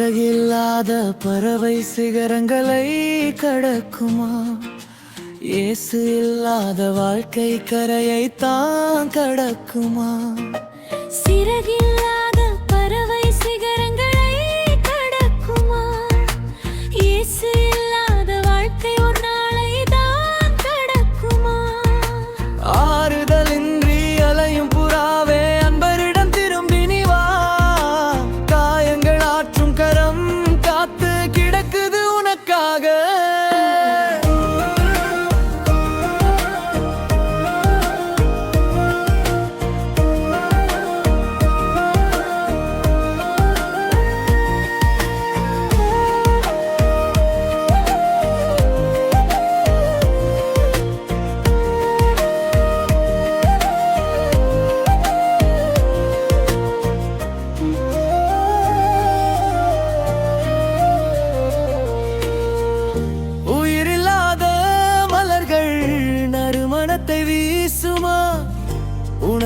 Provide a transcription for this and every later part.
சிறகில்லாத பறவை சிகரங்களை கடக்குமா? இயேசு இல்லாத வாழ்க்கை கரையை தான் கடக்குமா? சிறகில்லாத பறவை சிகர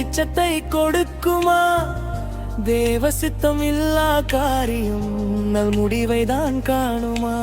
வெளிச்சத்தை கொடுக்குமா? தேவ சித்தம் இல்லா காரியம் நல் முடிவை தான் காணுமா?